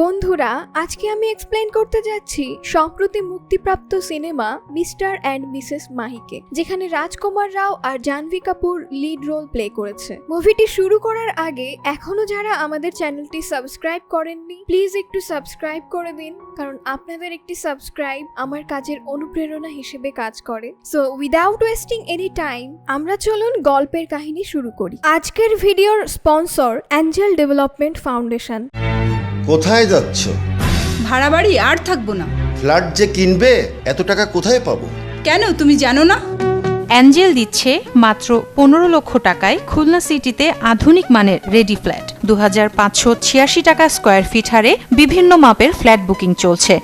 বন্ধুরা, আজকে আমি এক্সপ্লেন করতে যাচ্ছি সম্প্রতি মুক্তিপ্রাপ্ত সিনেমা মিস্টার অ্যান্ড মিসেস মাহিকে, যেখানে রাজকুমার রাও আর Janhvi Kapoor lead role play করেছে। মুভিটি শুরু করার আগে এখনও যারা আমাদের চ্যানেলটি সাবস্ক্রাইব করেননি প্লিজ একটু সাবস্ক্রাইব করে দিন, কারণ আপনাদের একটি সাবস্ক্রাইব আমার কাজের অনুপ্রেরণা হিসেবে কাজ করে। So without wasting any time আমরা চলুন গল্পের কাহিনী শুরু করি। আজকের ভিডিওর স্পন্সর অ্যাঞ্জেল ডেভেলপমেন্ট ফাউন্ডেশন কোথায় যাচ্ছ? ভাড়া বাড়ি আর থাকব না। ফ্ল্যাট যে কিনবে এত টাকা কোথায় পাবো? কেন তুমি জানো না? অ্যাঞ্জেল দিচ্ছে মাত্র পনেরো লক্ষ টাকায় খুলনা সিটিতে আধুনিক মানের রেডি ফ্ল্যাট। দু পাঁচশো ছিয়াশি টাকা স্কোয়ার ফিট হারে বিভিন্ন মাপের ফ্ল্যাট বুকিং চলছে।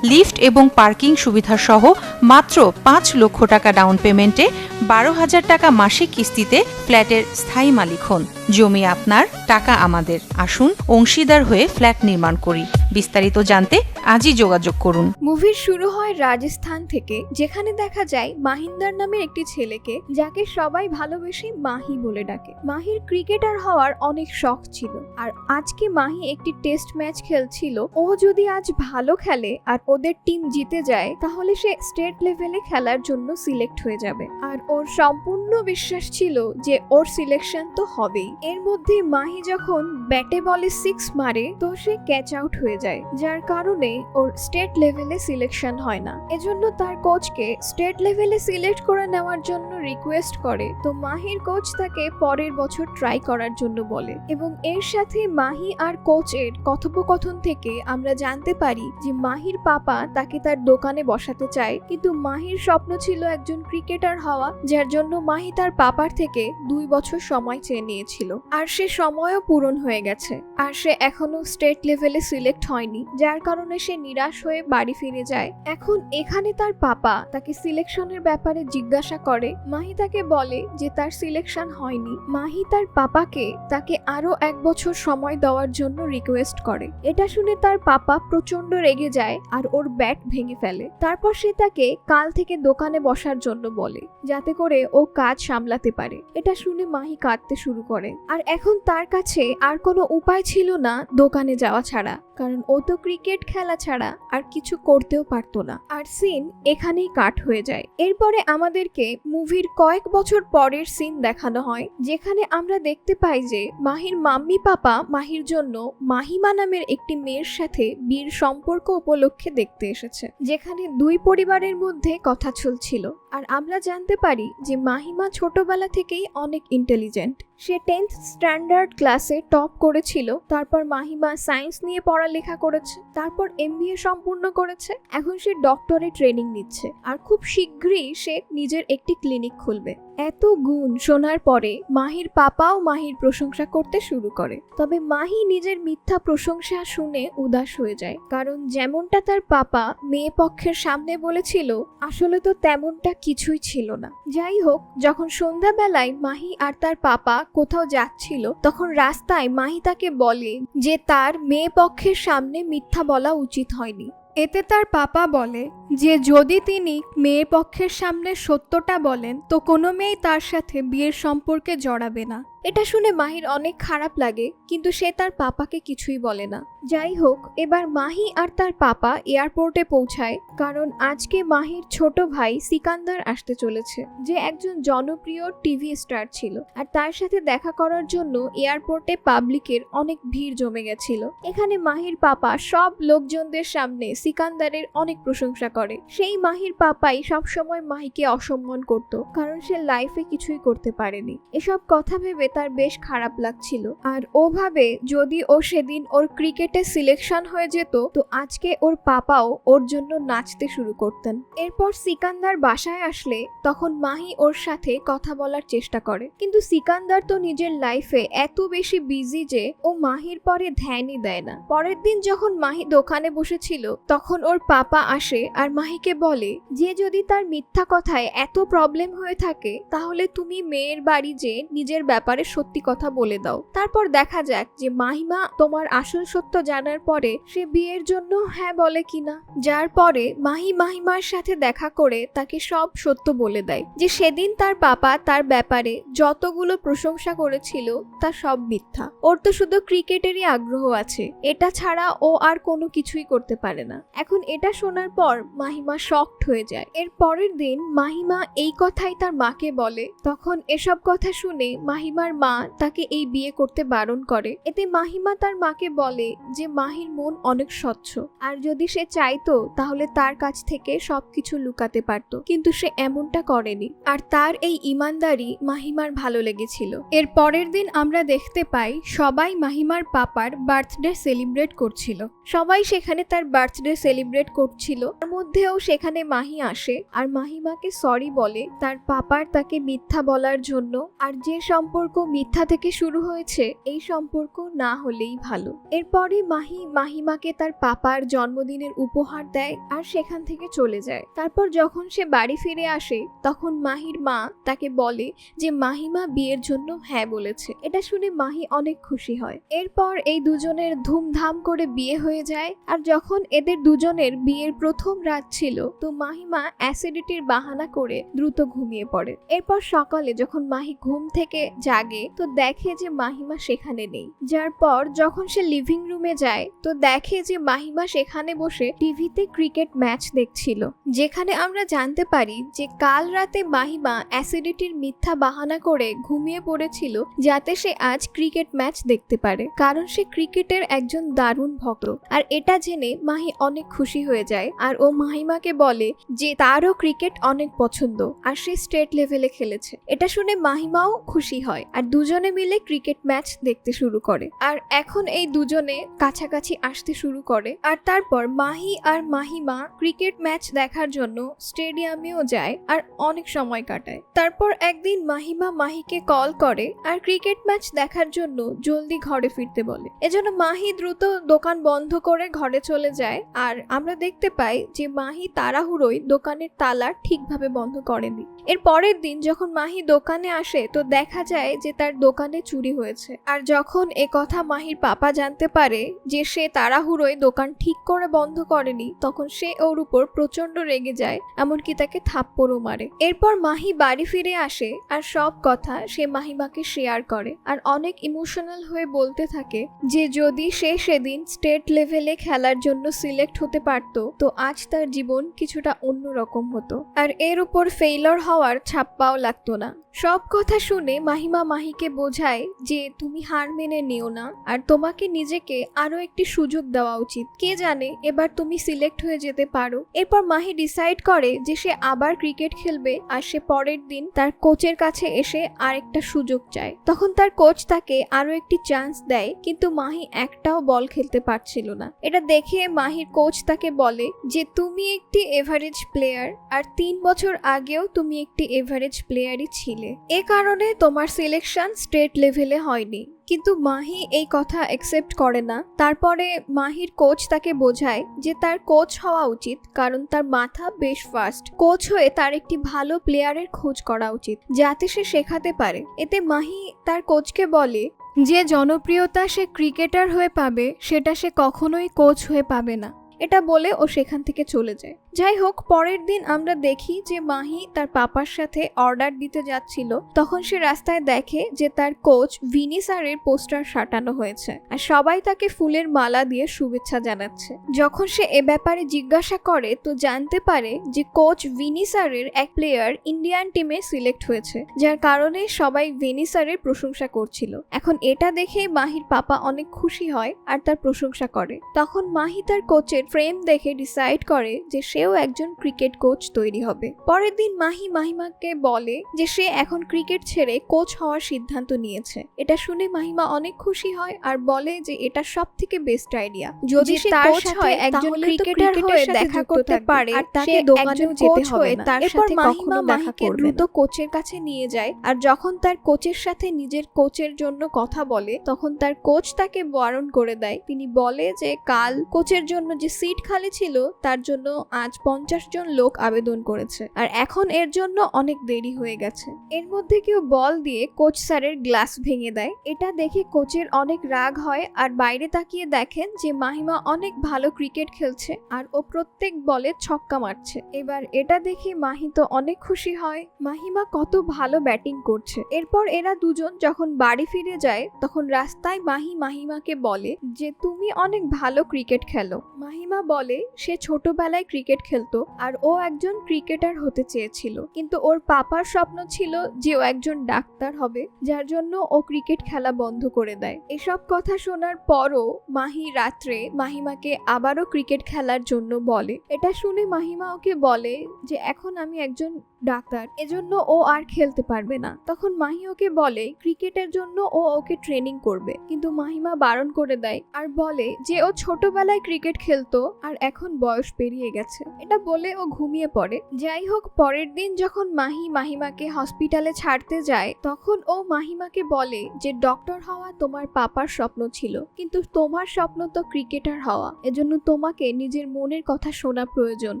লিফট এবং পার্কিং সুবিধা সহ মাত্র পাঁচ লক্ষ টাকা ডাউন পেমেন্টে বারো হাজার টাকা মাসিক কিস্তিতে ফ্ল্যাটের স্থায়ী মালিক হন। জমি আপনার, টাকা আমাদের। আসুন অংশীদার হয়ে ফ্ল্যাট নির্মাণ করি। বিস্তারিত জানতে আজই যোগাযোগ করুন। মুভির শুরু হয় রাজস্থান থেকে, যেখানে দেখা যায় মাহিন্দার নামের একটি ছেলেকে, যাকে সবাই ভালোবেসে মাহি বলে ডাকে। মাহির ক্রিকেটার হওয়ার অনেক শখ ছিল। আর আজকে মাহি একটি টেস্ট ম্যাচ খেলছিল। ও যদি আজ ভালো খেলে আর ওদের টিম জিতে যায়, তাহলে সে স্টেট লেভেলে খেলার জন্য সিলেক্ট হয়ে যাবে। আর ওর সম্পূর্ণ বিশ্বাস ছিল যে ওর সিলেকশন তো হবেই। এর মধ্যে মাহি যখন ব্যাটে বলে সিক্স মারে, তো সে ক্যাচ আউট হয়ে যায়। যার কারণে ওর স্টেট লেভেলে সিলেকশন হয় না। এজন্য তার কোচকে স্টেট লেভেলে সিলেক্ট করে নেওয়ার জন্য রিকোয়েস্ট করে। তো মাহির কোচ তাকে পরের বছর ট্রাই করার জন্য বলে। এবং এর সাথে মাহি আর কোচের কথোপকথন থেকে আমরা জানতে পারি যে মাহির পাপা তাকে তার দোকানে বসাতে চায়। কিন্তু মাহির স্বপ্ন ছিল একজন ক্রিকেটার হওয়া, যার জন্য মাহি তার পাপার থেকে দুই বছর সময় চেয়ে নিয়েছিল। আর সে সময়ও পূরণ হয়ে গেছে। আর সে এখনও স্টেট লেভেলে সিলেক্ট হয়নি, যার কারণে সে নিরাশ হয়ে বাড়ি ফিরে যায়। এখন এখানে তার পাপা তাকে সিলেকশনের ব্যাপারে জিজ্ঞাসা করে। মাহি তাকে বলে যে তার সিলেকশন হয়নি। মাহি তার পাপাকে তাকে আরও এক বছর সময় দেওয়ার জন্য রিকোয়েস্ট করে। এটা শুনে তার পাপা প্রচণ্ড রেগে যায় আর ওর ব্যাট ভেঙে ফেলে। তারপর সে তাকে কাল থেকে দোকানে বসার জন্য বলে, যাতে করে ও কাজ সামলাতে পারে। এটা শুনে মাহি কাঁদতে শুরু করে। আর এখন তার কাছে আর কোনো উপায় ছিল না দোকানে যাওয়া ছাড়া। কারণ ও তো ক্রিকেট খেলা ছাড়া আর কিছু করতেও পারতো না। আর সিন এখানেই কাট হয়ে যায়। এরপরে আমাদেরকে মুভির কয়েক বছর পরের সিন দেখানো হয়, যেখানে আমরা দেখতে পাই যে মাহির মাম্মি পাপা মাহির জন্য মাহিমা নামের একটি মেয়ের সাথে বিয়ের সম্পর্ক উপলক্ষে দেখতে এসেছে, যেখানে দুই পরিবারের মধ্যে কথা চলছিল। আর আমরা জানতে পারি যে মাহিমা ছোটবেলা থেকেই অনেক ইন্টেলিজেন্ট সে টেন্থ স্ট্যান্ডার্ড ক্লাসে টপ করেছিল, তারপর মাহিমা সায়েন্স নিয়ে পড়ালেখা করেছে, তারপর এমবিএ সম্পূর্ণ করেছে, এখন সে ডক্টরে ট্রেনিং নিচ্ছে। আর খুব শীঘ্রই সে নিজের একটি ক্লিনিক খুলবে। এত গুণ শোনার পরে মাহির পাপাও মাহির প্রশংসা করতে শুরু করে। তবে মাহি নিজের মিথ্যা প্রশংসা শুনে উদাস হয়ে যায়। কারণ যেমনটা তার পাপা মেয়ে পক্ষের সামনে বলেছিল, আসলে তো তেমনটা কিছুই ছিল না। যাই হোক, যখন সন্ধ্যাবেলায় মাহি আর তার পাপা কোথাও যাচ্ছিল, তখন রাস্তায় মাহি তাকে বলে যে তার মেয়ে পক্ষের সামনে মিথ্যা বলা উচিত হয়নি। এতে তার পাপা বলে যে যদি তিনি মেয়ের পক্ষের সামনে সত্যটা বলেন, তো কোনো মেয়েই তার সাথে বিয়ের সম্পর্কে জড়াবে না। এটা শুনে মাহির অনেক খারাপ লাগে, কিন্তু সে তার পাপাকে কিছুই বলে না। যাই হোক, এবার মাহি আর তার পাপা এয়ারপোর্টে পৌঁছায়, কারণ আজকে মাহির ছোট ভাই সিকান্দার আসতে চলেছে, যে একজন জনপ্রিয় টিভি স্টার ছিল। আর তার সাথে দেখা করার জন্য এয়ারপোর্টে পাবলিকের অনেক ভিড় জমে গেছিল। এখানে মাহির পাপা সব লোকজনদের সামনে সিকান্দারের অনেক প্রশংসা করে। সেই মাহির পাপাই সবসময় মাহিকে অসম্মান করত, কারণ সে লাইফে কিছুই করতে পারেনি। এসব কথা ভেবে তার বেশ খারাপ লাগছিল। আর ও ভাবে, যদি ও সেদিন ওর ক্রিকেটে সিলেকশন হয়ে যেত, তো আজকে ওর পাপাও ওর জন্য নাচতে শুরু করতেন। এরপর সিকান্দার বাসায় আসলে তখন মাহি ওর সাথে কথা বলার চেষ্টা করে। কিন্তু সিকান্দার তো নিজের লাইফে এত বেশি বিজি যে ও মাহির পরে ধ্যানই দেয় না। পরের দিন যখন মাহি দোকানে বসেছিল, তখন ওর পাপা আসে আর আর মাহিকে বলে, যে যদি তার মিথ্যা কথায় এত প্রবলেম হয়ে থাকে, তাহলে তুমি মেয়ের বাড়ি যে নিজের ব্যাপারে সত্যি কথা বলে দাও। তারপর দেখা যাক যে মাহিমা তোমার আসল সত্য জানার পরে সে বিয়ের জন্য হ্যাঁ বলে কিনা। যার পরে মাহি মাহিমার সাথে দেখা করে তাকে সব সত্য বলে দেয় যে সেদিন তার পাপা তার ব্যাপারে যতগুলো প্রশংসা করেছিল, তা সব মিথ্যা। ওর তো শুধু ক্রিকেটেরই আগ্রহ আছে। এটা ছাড়া ও আর কোনো কিছুই করতে পারে না। এখন এটা শোনার পর মাহিমা শকড হয়ে যায়। এর পরের দিন মাহিমা এই কথাই তার মাকে বলে। তখন এসব কথা শুনে মাহিমার মা তাকে এই বিয়ে করতে বারণ করে। এতে মাহিমা তার মাকে বলে যে, মাহির মন অনেক স্বচ্ছ। আর যদি সে চাইতো, তাহলে তার কাছ থেকে সবকিছু লুকাতে পারত। কিন্তু সে এমনটা করেনি। আর তার এই ইমানদারি মাহিমার ভালো লেগেছিল। এর পরের দিন আমরা দেখতে পাই সবাই মাহিমার পাপার বার্থডে সেলিব্রেট করছিল। সবাই সেখানে তার বার্থডে সেলিব্রেট করছিল। তার মধ্যেও সেখানে মাহি আসে আর মাহিমাকে সরি বলে তার পাপার তাকে মিথ্যা বলার জন্য আর যে সম্পর্ক মিথ্যা থেকে শুরু হয়েছে এই সম্পর্ক না হলেই ভালো। এরপরে মাহি মাহিমাকে তার পাপার জন্মদিনের উপহার দেয় আর সেখান থেকে চলে যায়। তারপর যখন সে বাড়ি ফিরে আসে তখন মাহির মা তাকে বলে যে মাহিমা বিয়ের জন্য হ্যাঁ বলেছে। এটা শুনে মাহি অনেক খুশি হয়। এরপর এই দুজনের ধুমধাম করে বিয়ে হয়ে যায় আর যখন এদের দুজনের বিয়ের প্রথম রাত ছিল, তো মাহিমা অ্যাসিডিটির বাহানা করে দ্রুত ঘুমিয়ে পড়ে। এরপর সকালে যখন মাহি ঘুম থেকে জাগে, তো দেখে যে মাহিমা সেখানে নেই। যার পর যখন সে লিভিং রুমে যায়, তো দেখে যে মাহিমা সেখানে বসে টিভিতে ক্রিকেট ম্যাচ দেখছিল। যেখানে আমরা জানতে পারি যে কাল রাতে মাহিমা অ্যাসিডিটির মিথ্যা বাহানা করে ঘুমিয়ে পড়েছিল, যাতে সে আজ ক্রিকেট ম্যাচ দেখতে পারে। কারণ সে ক্রিকেটের একজন দারুণ ভক্ত। আর এটা জেনে মাহি অনেক খুশি হয়ে যায়। আর ও মাহিমাকে বলে যে তারও ক্রিকেট অনেক পছন্দ আর সে স্টেট লেভেলে খেলেছে। এটা শুনে মাহিমাও খুশি হয় আর দুজনে মিলে ক্রিকেট ম্যাচ দেখতে শুরু করে। আর এখন এই দুজনে কাছাকাছি আসতে শুরু করে। আর তারপর মাহি আর মাহিমা ক্রিকেট ম্যাচ দেখার জন্য স্টেডিয়ামেও যায় আর অনেক সময় কাটায়। তারপর একদিন মাহিমা মাহিকে কল করে আর ক্রিকেট ম্যাচ দেখার জন্য জলদি ঘরে ফিরতে বলে। এজন্য মাহি দ্রুত দোকান বন্ধ করে ঘরে চলে যায়। আর আমরা দেখতে পাই যে মাহি তাড়াহুড়োই দোকানের তালা ঠিকভাবে বন্ধ করেনি। এর পরের দিন যখন মাহি দোকানে আসে, তো দেখা যায় যে তার দোকানে চুরি হয়েছে। আর যখন এ কথা মাহির পাপা জানতে পারে যে সে তাড়াহুড়োয় দোকান ঠিক করে বন্ধ করেনি, তখন সে ওর উপর প্রচণ্ড রেগে যায়, এমনকি তাকে থাপ্পড়ও মারে। এরপর মাহি বাড়ি ফিরে আসে, আর সব কথা সে মাহিমাকে শেয়ার করে। আর অনেক ইমোশনাল হয়ে বলতে থাকে যে, যদি সে সেদিন স্টেট লেভেলে খেলার জন্য সিলেক্ট হতে পারতো, তো আজ তার জীবন কিছুটা অন্যরকম হতো। আর এর উপর ফেইলর হওয়ার ছাপ্পাও লাগতো না। সব কথা শুনে মাহিমা মাহিকে বোঝায় যে তুমি হার মেনে নিও না, আর তোমাকে নিজেকে আরও একটি সুযোগ দেওয়া উচিত। কে জানে এবার তুমি সিলেক্ট হয়ে যেতে পারো। এরপর মাহি ডিসাইড করে যে সে আবার ক্রিকেট খেলবে, আর সে পরের দিন তার কোচের কাছে এসে আরেকটা সুযোগ চায়। তখন তার কোচ তাকে আরও একটি চান্স দেয়, কিন্তু মাহি একটাও বল খেলতে পারছিল না। এটা দেখে মাহির কোচ তাকে বলে যে, তুমি একটি এভারেজ প্লেয়ার আর তিন বছর আগেও তুমি একটি এভারেজ প্লেয়ারই ছিলে। এ কারণে তোমার সিলেকশন স্টেট লেভেলে হয়নি। কিন্তু মাহি এই কথা অ্যাকসেপ্ট করে না। তারপরে মাহির কোচ তাকে বোঝায় যে তার কোচ হওয়া উচিত, কারণ তার মাথা বেশ ফাস্ট কোচ হয়ে তার একটি ভালো প্লেয়ারের খোঁজ করা উচিত, যাতে সে শেখাতে পারে। এতে মাহি তার কোচকে বলে, যে জনপ্রিয়তা সে ক্রিকেটার হয়ে পাবে, সেটা সে কখনোই কোচ হয়ে পাবে না। এটা বলে ও সেখান থেকে চলে যায়। যাই হোক পরের দিন আমরা দেখি যে মাহি তার পাপার সাথে অর্ডার দিতে যাচ্ছিল। তখন সে রাস্তায় দেখে যে তার কোচ ভিনিসারের পোস্টার সাটানো হয়েছে আর সবাই তাকে ফুলের মালা দিয়ে শুভেচ্ছা জানাচ্ছে। যখন সে এ ব্যাপারে জিজ্ঞাসা করে, তো জানতে পারে যে কোচ ভিনিসারের এক প্লেয়ার ইন্ডিয়ান টিমে সিলেক্ট হয়েছে, যার কারণে সবাই ভিনিসারের প্রশংসা করছিল। এখন এটা দেখে মাহির পাপা অনেক খুশি হয় আর তার প্রশংসা করে। তখন মাহি তার কোচের ফ্রেম দেখে ডিসাইড করে যে সেও একজন ক্রিকেট কোচ তৈরি হবে। পরের দিন মাহি মাহিমাকে বলে যে সে এখন ক্রিকেট ছেড়ে কোচ হওয়ার সিদ্ধান্ত নিয়েছে। এটা শুনে মাহিমা অনেক খুশি হয় আর বলে যে এটা সব থেকে বেস্ট আইডিয়া। যদি সে তার কোচ সাথে হয় একজন ক্রিকেটার হয়ে দেখা করতে পারে। আর তাকে সে দোকানেও যেতে হবে না। তার এরপর সাথে মাহিমা মাহিকে দ্রুত কোচের কাছে নিয়ে যায় আর যখন তার কোচের সাথে নিজের কোচের জন্য কথা বলে তখন তার কোচ তাকে বারণ করে দেয়। তিনি বলে যে কাল কোচের জন্য যে সিট খালি ছিল তার জন্য আজ পঞ্চাশ জন লোক আবেদন করেছে, আর এখন এর জন্য অনেক দেরি হয়ে গেছে। এর মধ্যে কেউ বল দিয়ে কোচ স্যারের গ্লাস ভেঙে দেয়। এটা দেখে কোচের অনেক রাগ হয়, আর বাইরে তাকিয়ে দেখেন যে মাহিমা অনেক ভালো ক্রিকেট খেলছে, আর ও প্রত্যেক বলে ছক্কা মারছে। এবার এটা দেখে মাহি তো অনেক খুশি হয়, মাহিমা কত ভালো ব্যাটিং করছে। এরপর এরা দুজন যখন বাড়ি ফিরে যায়, তখন রাস্তায় মাহি মাহিমাকে বলে যে, তুমি অনেক ভালো ক্রিকেট খেলো। মাহিমা বলে, সে ছোটবেলায় ক্রিকেট খেলতো আর ও একজন ক্রিকেটার হতে চেয়েছিল। কিন্তু ওর পাপার স্বপ্ন ছিল যে ও একজন ডাক্তার হবে, যার জন্য ও ক্রিকেট খেলা বন্ধ করে দেয়। এসব কথা শোনার পরও মাহি রাত্রে মাহিমাকে আবারও ক্রিকেট খেলার জন্য বলে। এটা শুনে মাহিমা ওকে বলে যে, এখন আমি একজন ডাক্তার, এজন্য ও আর খেলতে পারবে না। তখন মাহি ওকে বলে, ক্রিকেটের জন্য ও ওকে ট্রেনিং করবে। কিন্তু মাহিমা বারণ করে দেয় আর বলে যে ও ছোটবেলায় ক্রিকেট খেলতো আর এখন বয়স পেরিয়ে গেছে। এটা বলে ও ঘুমিয়ে পড়ে। যাই হোক, পরের দিন যখন মাহি মাহিমাকে হসপিটালে ছাড়তে যায়, তখন ও মাহিমাকে বলে যে, ডক্টর হওয়া তোমার পাপার স্বপ্ন ছিল, কিন্তু তোমার স্বপ্ন তো ক্রিকেটার হওয়া। এজন্য তোমাকে নিজের মনের কথা শোনা প্রয়োজন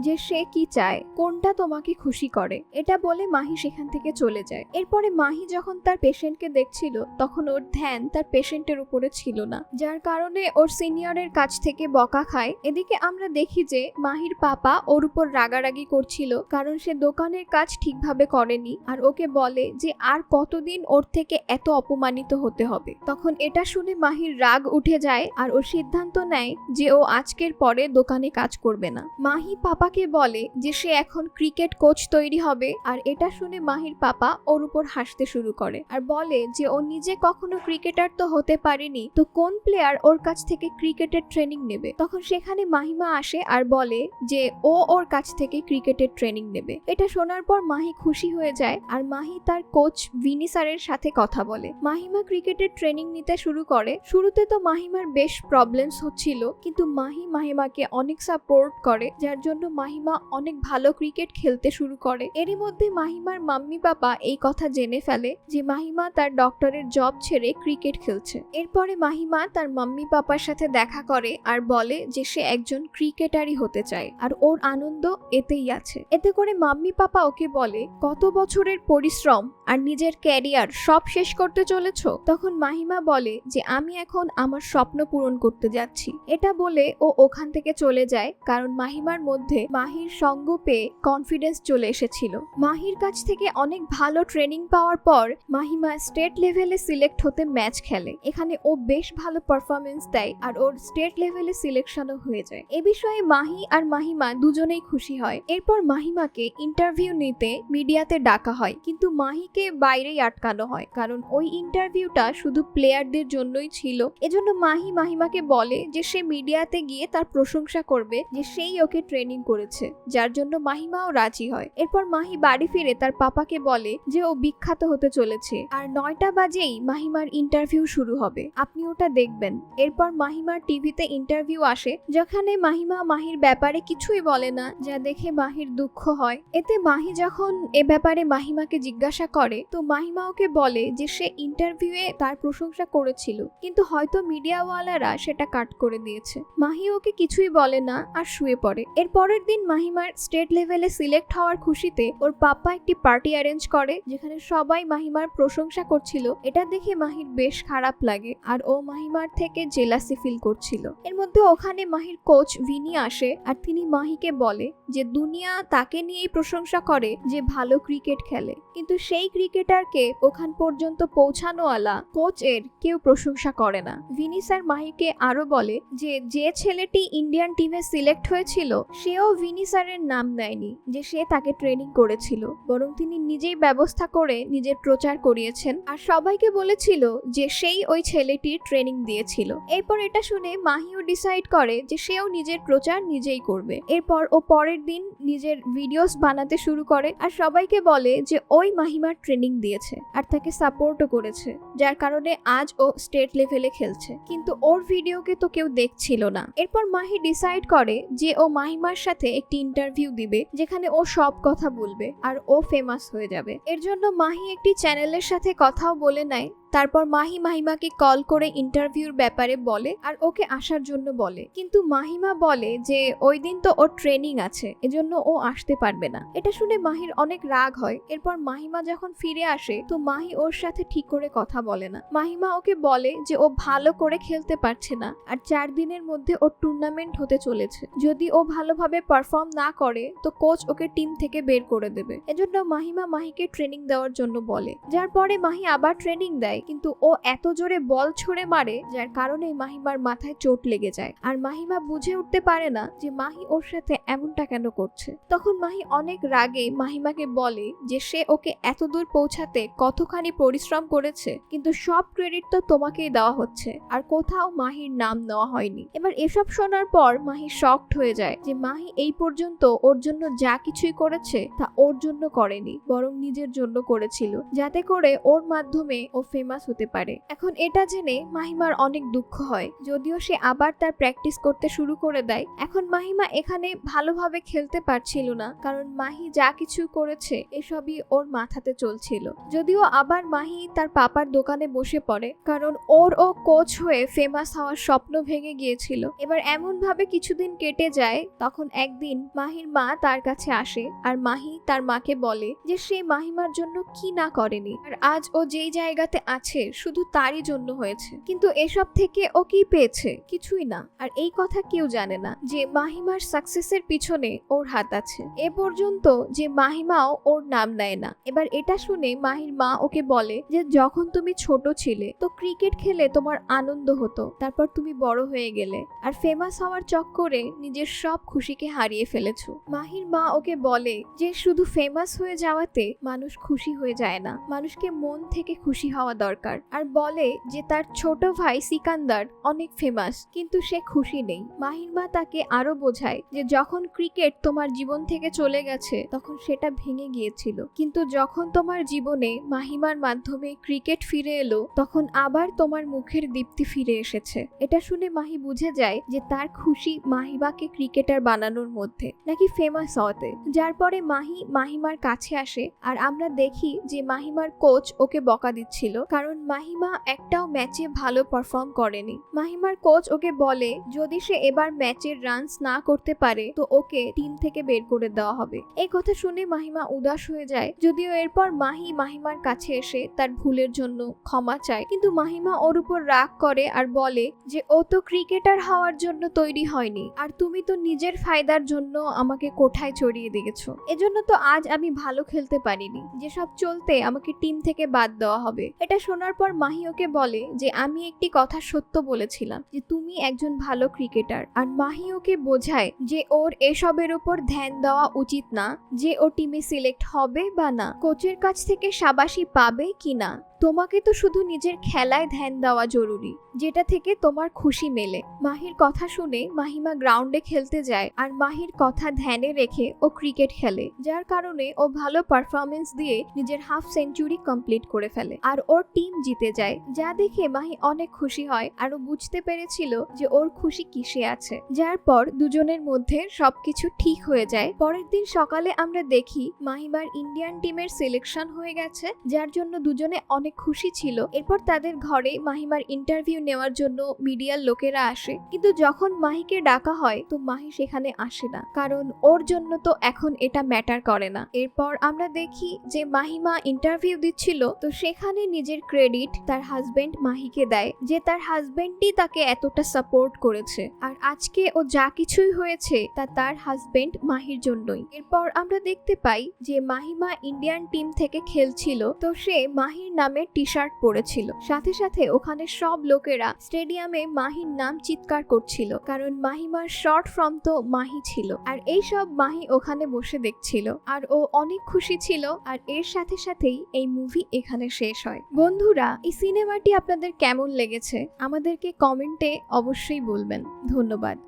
যে সে কি চায়, কোনটা তোমাকে খুশি করে। এটা বলে মাহি সেখান থেকে চলে যায়। এরপরে মাহি যখন তার পেশেন্টকে দেখছিল, তখন ওর ধ্যান তার পেশেন্টের উপরে ছিল না। যার কারণে ওর সিনিয়রের কাছ থেকে বকা খায়। এদিকে আমরা দেখি যে মাহির পাপা ওর উপর রাগারাগি করছিল, কারণ সে দোকানের কাজ ঠিকভাবে করেনি আর ওকে বলে যে আর কতদিন ওর থেকে এত অপমানিত হতে হবে। তখন এটা শুনে মাহির রাগ উঠে যায় আর ও সিদ্ধান্ত নেয় যে ও আজকের পরে দোকানে কাজ করবে না। মাহি পাপাকে বলে যে সে এখন ক্রিকেট কোচ তৈরি হবে, আর এটা শুনে মাহির পাপা ওর উপর হাসতে শুরু করে আর বলে যে ও নিজে কখনো ক্রিকেটার তো হতে পারেনি, তো কোন প্লেয়ার ওর কাছ থেকে ক্রিকেটের ট্রেনিং নেবে? তখন সেখানে মাহিমা আসে আর বলে যে ও ওর কাছ থেকে ক্রিকেটের ট্রেনিং নেবে। এটা শোনার পর মাহি খুশি হয়ে যায় আর মাহি তার কোচ ভিনি স্যারের সাথে কথা বলে। মাহিমা ক্রিকেটের ট্রেনিং নিতে শুরু করে। শুরুতে তো মাহিমার বেশ প্রবলেমস হচ্ছিল, কিন্তু মাহি মাহিমাকে অনেক সাপোর্ট করে, যার জন্য মাহিমা অনেক ভালো ক্রিকেট খেলতে শুরু করে। এরই মধ্যে মাহিমার মাম্মি পাপা এই কথা জেনে ফেলে যে মাহিমা তার ডক্টরের জব ছেড়ে ক্রিকেট খেলছে। এরপরে মাহিমা তার মাম্মি পাপার সাথে দেখা করে আর বলে যে সে একজন ক্রিকেটারই হতে চায় আর ওর আনন্দ এতেই আছে। এতে করে মাম্মি পাপা ওকে বলে, কত বছরের পরিশ্রম আর নিজের ক্যারিয়ার সব শেষ করতে চলেছ? তখন মাহিমা বলে যে, আমি এখন আমার স্বপ্ন পূরণ করতে যাচ্ছি। এটা বলে ও ওখান থেকে চলে যায়, কারণ মাহিমার মধ্যে মাহির সঙ্গ পেয়ে কনফিডেন্স চলে এসেছিল মাহির কাছ থেকে অনেক ভালো ট্রেনিং পাওয়ার পর মাহিমা স্টেট লেভেলে সিলেক্ট হতে ম্যাচ খেলে। এখানে ও বেশ ভালো পারফরমেন্স দেয় আর ওর স্টেট লেভেলে সিলেকশনও হয়ে যায়। এ বিষয়ে মাহি আর মাহিমা দুজনেই খুশি হয়। এরপর মাহিমাকে ইন্টারভিউ নিতে মিডিয়াতে ডাকা হয়। কিন্তু মাহিকে বাইরেই আটকানো হয়। কারণ ওই ইন্টারভিউটা শুধু প্লেয়ারদের জন্যই ছিল। এজন্য মাহি মাহিমাকে বলে যে সে মিডিয়াতে গিয়ে তার প্রশংসা করবে যে সেই ওকে ট্রেনিং করেছে। যার জন্য মাহিমাও রাজি হয়। এরপর মাহি বাড়ি ফিরে তার পাপাকে বলে যে ও বিখ্যাত হতে চলেছে। আর নয়টা বাজেই মাহিমার ইন্টারভিউ শুরু হবে। আপনি ওটা দেখবেন। এরপর মাহিমার টিভিতে ইন্টারভিউ আসে, যেখানে মাহিমা মাহির ব্যাপারে কিছুই বলে না, যা দেখে মাহির দুঃখ হয়। এতে মাহি যখন এ ব্যাপারে মাহিমাকে জিজ্ঞাসা করে, তো মাহিমা ওকে বলে যে সে ইন্টারভিউয়ে তার প্রশংসা করেছিল, কিন্তু হয়তো মিডিয়াওয়ালারা সেটা কাট করে দিয়েছে। মাহি ওকে কিছুই বলে না আর শুয়ে পড়ে। এর পরের দিন মাহিমার স্টেট লেভেলে সিলেক্ট হওয়ার খুশিতে ওর পাপ্পা একটি পার্টি অ্যারেঞ্জ করে, যেখানে সবাই মাহিমার প্রশংসা করছিল। এটা দেখে মাহির বেশ খারাপ লাগে, আর ও মাহিমার থেকে জেলাসি ফিল করছিল। এর মধ্যে ওখানে মাহির কোচ ভিনি আসে, আর তিনি মাহিকে বলে যে, দুনিয়া তাকে নিয়েই প্রশংসা করে যে ভালো ক্রিকেট খেলে। কিন্তু সেই ক্রিকেটারকে ওখান পর্যন্ত পৌঁছানোওয়ালা কোচ এর কেউ প্রশংসা করে না। ভিনি স্যার মাহিকে আরও বলে যে যে ছেলেটি ইন্ডিয়ান টিমে সিলেক্ট হয়েছিল, সেও ভিনি স্যারের নাম নেয়নি, যে সে তাকে ট্রেনিং করেছিল, বরং তিনি নিজেই ব্যবস্থা করে নিজের প্রচার করিয়েছেন। আর সবাইকে বলেছিল যে সেই ওই ছেলেটির ট্রেনিং দিয়েছিল। এরপর এটা শুনে মাহিও ডিসাইড করে যে সেও নিজের প্রচার নিজেই করবে। এরপর ও পরের দিন নিজের ভিডিওস বানাতে শুরু করে আর সবাইকে বলে যে ওই মাহিমার ট্রেনিং দিয়েছে আর তাকে সাপোর্টও করেছে, যার কারণে আজ ও স্টেট লেভেলে খেলছে। কিন্তু ওর ভিডিওকে তো কেউ দেখছিল না। এরপর মাহি ডিসাইড করে যে ও মাহিমার সাথে একটি ইন্টারভিউ দিবে, যেখানে ও সব কথা বলবে আর ও ফেমাস হয়ে যাবে। এর জন্য মাহি একটি চ্যানেলের সাথে কথাও বলে নেয়। তারপর মাহি মাহিমাকে কল করে ইন্টারভিউর ব্যাপারে বলে আর ওকে আসার জন্য বলে। কিন্তু মাহিমা বলে যে, ওই দিন তো ওর ট্রেনিং আছে, এজন্য ও আসতে পারবে না। এটা শুনে মাহির অনেক রাগ হয়। এরপর মাহিমা যখন ফিরে আসে, তো মাহি ওর সাথে ঠিক করে কথা বলে না। মাহিমা ওকে বলে যে, ও ভালো করে খেলতে পারছে না, আর চার দিনের মধ্যে ওর টুর্নামেন্ট হতে চলেছে। যদি ও ভালোভাবে পারফর্ম না করে, তো কোচ ওকে টিম থেকে বের করে দেবে। এজন্য মাহিমা মাহিকে ট্রেনিং দেওয়ার জন্য বলে। যার পরে মাহি আবার ট্রেনিং দেয়। কিন্তু ও এত জোরে বল ছুড়ে মারে, যার কারণে মাহিমার মাথায় চোট লেগে যায়। আর মাহিমা বুঝে উঠতে পারে না যে মাহি ওর সাথে এমনটা কেন করছে। তখন মাহি অনেক রাগে মাহিমাকে বলে যে সে ওকে এত দূর পৌঁছাতে কতখানি পরিশ্রম করেছে, কিন্তু সব ক্রেডিট তো তোমাকেই দেওয়া হচ্ছে। আর কোথাও মাহির নাম নেওয়া হয়নি। এবার এসব শোনার পর মাহি শকড হয়ে যায় যে মাহি এই পর্যন্ত ওর জন্য যা কিছুই করেছে, তা ওর জন্য করেনি, বরং নিজের জন্য করেছিল। যাতে করে ওর মাধ্যমে ও ফেমাস হতে পারে। এখন এটা জেনে মাহিমার অনেক দুঃখ হয়। যদিও সে আবার তার প্র্যাকটিস করতে শুরু করে দেয়, এখন মাহিমা এখানে ভালোভাবে খেলতে পারছিল না। কারণ মাহি যা কিছু করেছে, এসবই ওর মাথাতে চলছিল। যদিও আবার মাহি তার পাপার দোকানে বসে পড়ে, কারণ ওর ও কোচ হয়ে ফেমাস হওয়ার স্বপ্ন ভেঙে গিয়েছিল। এবার এমন ভাবে কিছুদিন কেটে যায়, তখন একদিন মাহির মা তার কাছে আসে আর মাহি তার মাকে বলে যে সে মাহিমার জন্য কি না করেনি। আর আজ ও যেই জায়গাতে আছে শুধু তারই জন্য হয়েছে। কিন্তু এসব থেকে ও কি পেয়েছে? কিছুই না। আর এই কথা কেউ জানে না যে মাহিমার সাকসেসের পিছনে ওর হাত আছে। এ পর্যন্ত যে মাহিমাও ওর নাম নেয় না। এবার এটা শুনে মাহির মা ওকে বলে যে, যখন তুমি ছোট ছিলে, তো ক্রিকেট খেলে তোমার আনন্দ হতো। তারপর তুমি বড় হয়ে গেলে। আর ফেমাস হওয়ার চক্করে নিজের সব খুশিকে হারিয়ে ফেলেছো। মাহির মা ওকে বলে যে, শুধু ফেমাস হয়ে যাওয়াতে মানুষ খুশি হয়ে যায় না। মানুষকে মন থেকে খুশি হওয়া দরকার। আর বলে যে তার ছোট ভাই সিকান্দার অনেক ফেমাস কিন্তু সে খুশি নেই। মাহির মা তাকে আরও বোঝায় যে যখন ক্রিকেট তোমার জীবন থেকে চলে গেছে, তখন সেটা ভেঙে গিয়েছিল। কিন্তু যখন তোমার জীবনে মাহিমার মাধ্যমে ক্রিকেট ফিরে এলো, তখন আবার তোমার মুখের দীপ্তি ফিরে এসেছে। এটা শুনে মাহি বুঝে যায় যে তার খুশি মাহিবাকে ক্রিকেটার বানানোর মধ্যে, নাকি ফেমাস হওয়াতে। যার পরে মাহি মাহিমার কাছে আসে, আর আমরা দেখি যে মাহিমার কোচ ওকে বকা দিচ্ছিল। কারণ মাহিমা একটাও ম্যাচে ভালো পারফর্ম করেনি। মাহিমার কোচ ওকে বলে, যদি সে এবার ম্যাচের রানস না করতে পারে, তো ওকে টিম থেকে বের করে দেওয়া হবে। এই কথা শুনে মাহিমা উদাস হয়ে যায়। যদিও এরপর মাহি মাহিমার কাছে এসে তার ভুলের জন্য ক্ষমা চায়, কিন্তু মাহিমা ওর উপর রাগ করে আর বলে যে, ও তো ক্রিকেটার হওয়ার জন্য তৈরি হয়নি, আর তুমি তো নিজের ফায়দার জন্য আমাকে কোঠায় চড়িয়ে দিয়েছ। এজন্য তো আজ আমি ভালো খেলতে পারিনি। যেসব চলতে আমাকে টিম থেকে বাদ দেওয়া হবে। এটা শোনার পর মাহি ওকে বলে যে, আমি একটি কথা সত্য বলেছিলাম যে, তুমি একজন ভালো ক্রিকেটার। আর মাহি ওকে বোঝায় যে, ওর এসবের উপর ধ্যান দেওয়া উচিত না যে, ও টিমে সিলেক্ট হবে বা না। কোচের কাছ থেকে সাবাসী পাবে কি না? তোমাকে তো শুধু নিজের খেলায় ধ্যান দেওয়া জরুরি, যেটা থেকে তোমার খুশি মেলে। মাহির কথা শুনে মাহিমা গ্রাউন্ডে খেলতে যায় আর মাহির কথা ধ্যানে রেখে ও ক্রিকেট খেলে, যার কারণে ও ভালো পারফরমেন্স দিয়ে নিজের হাফ সেঞ্চুরি কমপ্লিট করে ফেলে আর ওর টিম জিতে যায়। যা দেখে মাহি অনেক খুশি হয় আর ও বুঝতে পেরেছিল যে ওর খুশি কিসে আছে। যার পর দুজনের মধ্যে সবকিছু ঠিক হয়ে যায়। পরের দিন সকালে আমরা দেখি মাহিমার ইন্ডিয়ান টিমের সিলেকশন হয়ে গেছে, যার জন্য দুজনে অনেক খুশি ছিল। এরপর তাদের ঘরে মাহিমার ইন্টারভিউ নেওয়ার জন্য মিডিয়ার লোকেরা আসে। কিন্তু যখন মাহিকে ডাকা হয়, তো মাহি সেখানে আসে না। কারণ ওর জন্য তো এখন এটা ম্যাটার করে না। এরপর আমরা দেখি যে মাহিমা ইন্টারভিউ দিচ্ছিল, তো সেখানে নিজের ক্রেডিট তার হাজবেন্ড মাহিকে দেয়, যে তার হাজবেন্ডই তাকে এতটা সাপোর্ট করেছে। আর আজকে ও যা কিছুই হয়েছে, তা তার হাজবেন্ড মাহির জন্যই। এরপর আমরা দেখতে পাই যে মাহিমা ইন্ডিয়ান টিম থেকে খেলছিল, তো সে মাহির নামে টি শার্ট পরেছিল। সাথে সাথে ওখানে সব লোকেরা স্টেডিয়ামে মাহির নাম চিৎকার করছিল। কারণ মাহিমার শর্ট ফর্ম তো মাহি ছিল। আর এই সব মাহি ওখানে বসে দেখছিল। আর ও অনেক খুশি ছিল। আর এর সাথে সাথেই এই মুভি এখানে শেষ হয়। বন্ধুরা, এই সিনেমাটি আপনাদের কেমন লেগেছে? আমাদেরকে কমেন্টে অবশ্যই বলবেন। ধন্যবাদ।